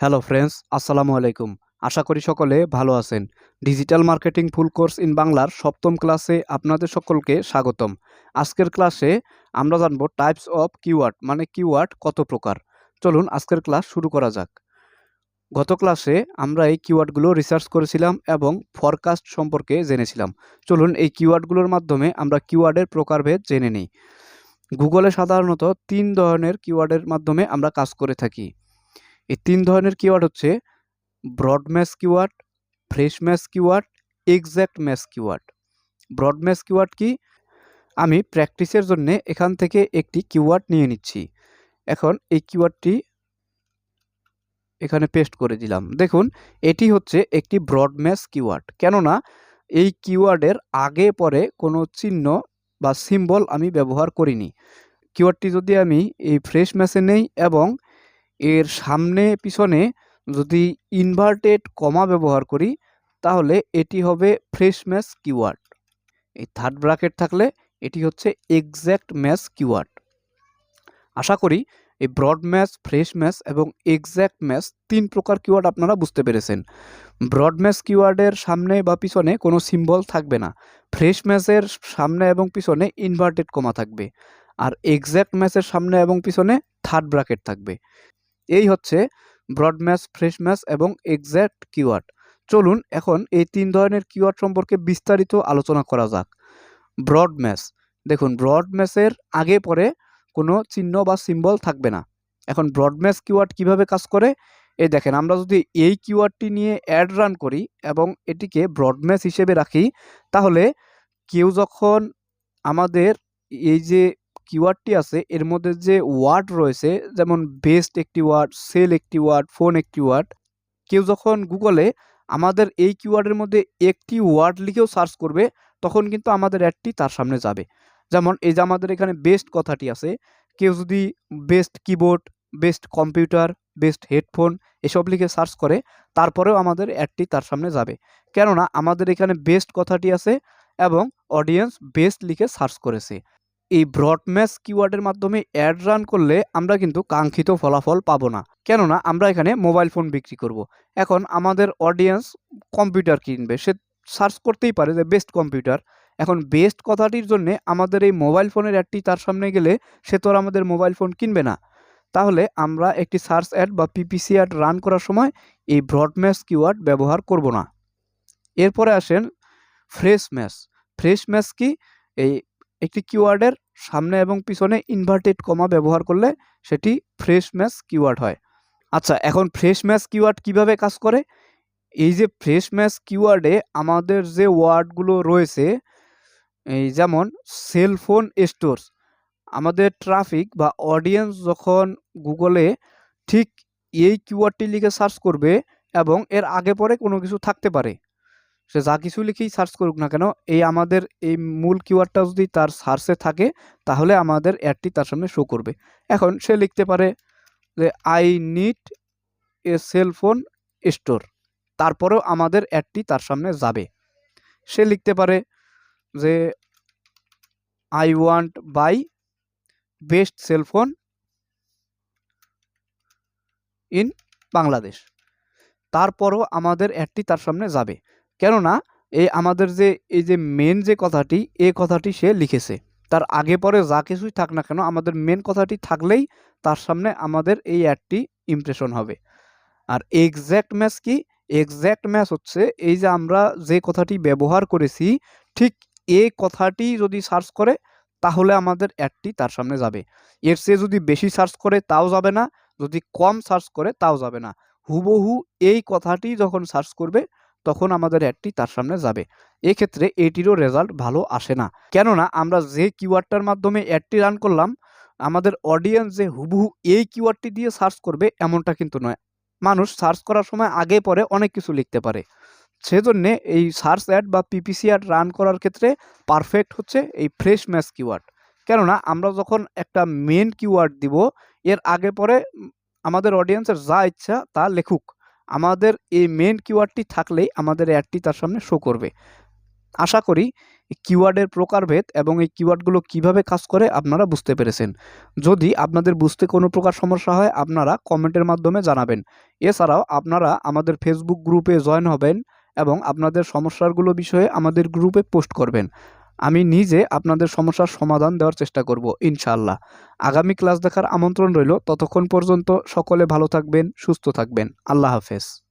Hello friends, আসসালামু আলাইকুম। আশা করি সকলে ভালো আছেন। Digital marketing full course in বাংলার সপ্তম ক্লাসে আপনাদের সকলকে স্বাগতম। আজকের ক্লাসে আমরা জানব টাইপস অফ কিওয়ার্ড মানে কিওয়ার্ড কত প্রকার। চলুন আজকের ক্লাস শুরু করা যাক। গত ক্লাসে আমরা এই কিওয়ার্ডগুলো রিসার্চ করেছিলাম এবং ফরকাস্ট সম্পর্কে জেনেছিলাম। চলুন এই কিওয়ার্ডগুলোর মাধ্যমে আমরা কিওয়ার্ডের প্রকারভেদ জেনে নিই। গুগলে সাধারণত তিন ধরনের কিওয়ার্ডের মাধ্যমে আমরা কাজ করে থাকি। এই তিন ধরনের কিওয়ার্ড হচ্ছে broad match keyword phrase match keyword exact match keyword broad match keyword কি? আমি প্র্যাকটিসের জন্য এখান থেকে একটি কিওয়ার্ড নিয়ে নিচ্ছি। এখন এই কিওয়ার্ডটি এখানে পেস্ট করে দিলাম। দেখুন, এটি হচ্ছে একটি ব্রড ম্যাচ কিওয়ার্ড কেননা, এই কিওয়ার্ডের আগে পরে কোনো চিহ্ন বা সিম্বল আমি ব্যবহার করিনি। কিওয়ার্ডটি যদি আমি এই ফ্রেশ ম্যাচে নেই এবং এর সামনে পিছনে যদি ইনভার্টেড কমা ব্যবহার করি, তাহলে এটি হবে ফ্রেশ ম্যাচ কিওয়ার্ড এই থার্ড ব্র্যাকেট থাকলে এটি হচ্ছে এক্স্যাক্ট ম্যাচ কিওয়ার্ড আশা করি এই ব্রড ম্যাচ ফ্রেশ ম্যাচ এবং এক্স্যাক্ট ম্যাচ তিন প্রকার কিওয়ার্ড আপনারা বুঝতে পেরেছেন। ব্রড ম্যাচ কিওয়ার্ডের সামনে বা পিছনে কোনো সিম্বল থাকবে না। ফ্রেশ ম্যাচের সামনে এবং পিছনে ইনভার্টেড কমা থাকবে। আর এক্স্যাক্ট ম্যাচের সামনে এবং পিছনে থার্ড ব্র্যাকেট থাকবে। এই হচ্ছে ব্রড ম্যাচ ফ্রেশ ম্যাচ এবং এক্স্যাক্ট কিওয়ার্ড চলুন এখন এই তিন ধরনের কিওয়ার্ড সম্পর্কে বিস্তারিত আলোচনা করা যাক। ব্রড ম্যাচ দেখুন ব্রড ম্যাচের আগে পরে কোনো চিহ্ন বা সিম্বল থাকবে না। এখন ব্রড ম্যাচ কিওয়ার্ড কীভাবে কাজ করে? এই দেখেন, আমরা যদি এই কিওয়ার্ডটি নিয়ে অ্যাড রান করি এবং এটিকে ব্রড ম্যাচ হিসেবে রাখি, তাহলে কেউ যখন আমাদের এই যে কিওয়ার্ডটি আছে, এর মধ্যে যে ওয়ার্ড রয়েছে, যেমন বেস্ট একটি ওয়ার্ড, সেল একটি ওয়ার্ড, ফোন একটি ওয়ার্ড, কেউ যখন গুগলে আমাদের এই কিওয়ার্ডের মধ্যে একটি ওয়ার্ড লিখেও সার্চ করবে, তখন কিন্তু আমাদের অ্যাডটি তার সামনে যাবে। যেমন এই যে আমাদের এখানে বেস্ট কথাটি আছে, কেউ যদি best keyboard, best computer, best headphone এসব লিখে সার্চ করে, তারপরেও আমাদের অ্যাডটি তার সামনে যাবে। কেননা আমাদের এখানে বেস্ট কথাটি আছে এবং অডিয়েন্স বেস্ট লিখে সার্চ করেছে। এই ব্রড ম্যাচ কিওয়ার্ডের মাধ্যমে অ্যাড রান করলে আমরা কিন্তু কাঙ্ক্ষিত ফলাফল পাবো না। কেননা আমরা এখানে মোবাইল ফোন বিক্রি করব। এখন আমাদের অডিয়েন্স কম্পিউটার কিনবে। সে সার্চ করতেই পারে যে বেস্ট কম্পিউটার এখন বেস্ট কথাটির জন্যে আমাদের এই মোবাইল ফোনের অ্যাডটি তার সামনে গেলে সে তো আর আমাদের মোবাইল ফোন কিনবে না। তাহলে আমরা একটি সার্চ অ্যাড বা পিপিসি অ্যাড রান করার সময় এই ব্রড ম্যাচ কিওয়ার্ড ব্যবহার করব না। এরপরে আসেন ফ্রেশ ম্যাচ ফ্রেশ ম্যাচ কি? এই একটি কিওয়ার্ডের সামনে এবং পিছনে ইনভার্টেড কমা ব্যবহার করলে সেটি ফ্রেশ ম্যাচ কিওয়ার্ড হয়। আচ্ছা এখন ফ্রেশ ম্যাচ কিওয়ার্ড কীভাবে কাজ করে? এই যে ফ্রেশ ম্যাচ কিওয়ার্ডে আমাদের যে ওয়ার্ডগুলো রয়েছে, এই যেমন সেলফোন স্টোরস আমাদের ট্রাফিক বা অডিয়েন্স যখন গুগলে ঠিক এই কিওয়ার্ডটি লিখে সার্চ করবে এবং এর আগে পরে কোনো কিছু থাকতে পারে। সে যা কিছু লিখেই সার্চ করুক না কেন, এই আমাদের, এই মূল কিওয়ার্ডটা যদি তার সার্চে থাকে, তাহলে আমাদের অ্যাডটি তার সামনে শো করবে। এখন সে লিখতে পারে যে I need a cellphone store তারপরেও আমাদের অ্যাডটি তার সামনে যাবে। সে লিখতে পারে যে I want buy best cellphone in Bangladesh তারপরও আমাদের অ্যাডটি তার সামনে যাবে। কেননা, এই আমাদের যে, এই যে মেন যে কথাটি, এ কথাটি সে লিখেছে। তার আগে পরে যা কিছুই থাক না কেন, আমাদের মেন কথাটি থাকলেই তার সামনে আমাদের এই অ্যাডটি ইমপ্রেশন হবে। আর এক্স্যাক্ট ম্যাচ কি? এক্স্যাক্ট ম্যাচ হচ্ছে এই যে আমরা যে কথাটি ব্যবহার করেছি, ঠিক এই কথাটি যদি সার্চ করে, তাহলে আমাদের অ্যাডটি তার সামনে যাবে। এর চেয়ে যদি বেশি সার্চ করে, তাও যাবে না। যদি কম সার্চ করে, তাও যাবে না। হুবহু এই কথাটি যখন সার্চ করবে তখন আমাদের অ্যাডটি তার সামনে যাবে। এক্ষেত্রে এটিরও রেজাল্ট ভালো আসে না। কেননা আমরা যে কিওয়ার্ডটার মাধ্যমে অ্যাডটি রান করলাম, আমাদের অডিয়েন্স যে হুবহু এই কিওয়ার্ডটি দিয়ে সার্চ করবে এমনটা কিন্তু নয়। মানুষ সার্চ করার সময় আগে পরে অনেক কিছু লিখতে পারে। সেজন্যে এই সার্চ অ্যাড বা পিপিসি অ্যাড রান করার ক্ষেত্রে পারফেক্ট হচ্ছে এই ফ্রেশ ম্যাচ কিওয়ার্ড। কেননা আমরা যখন একটা মেন কিওয়ার্ড দিব, এর আগে পরে আমাদের অডিয়েন্সের যা ইচ্ছা তা লেখুক। আমাদের এই মেন কিওয়ার্ডটি থাকলেই আমাদের অ্যাডটি তার সামনে শো করবে। আশা করি কিওয়ার্ডের প্রকারভেদ এবং এই কিওয়ার্ডগুলো কীভাবে কাজ করে আপনারা বুঝতে পেরেছেন। যদি আপনাদের বুঝতে কোনো প্রকার সমস্যা হয়, আপনারা কমেন্টের মাধ্যমে জানাবেন। এছাড়াও আপনারা আমাদের ফেসবুক গ্রুপে জয়েন হবেন এবং আপনাদের সমস্যাগুলো বিষয়ে আমাদের গ্রুপে পোস্ট করবেন। আমি নিজে আপনাদের সমস্যার সমাধান দেওয়ার চেষ্টা করব, ইনশাআল্লাহ। আগামী ক্লাস দেখার আমন্ত্রণ রইল, ততক্ষণ পর্যন্ত সকলে ভালো থাকবেন, সুস্থ থাকবেন। আল্লাহ হাফেজ।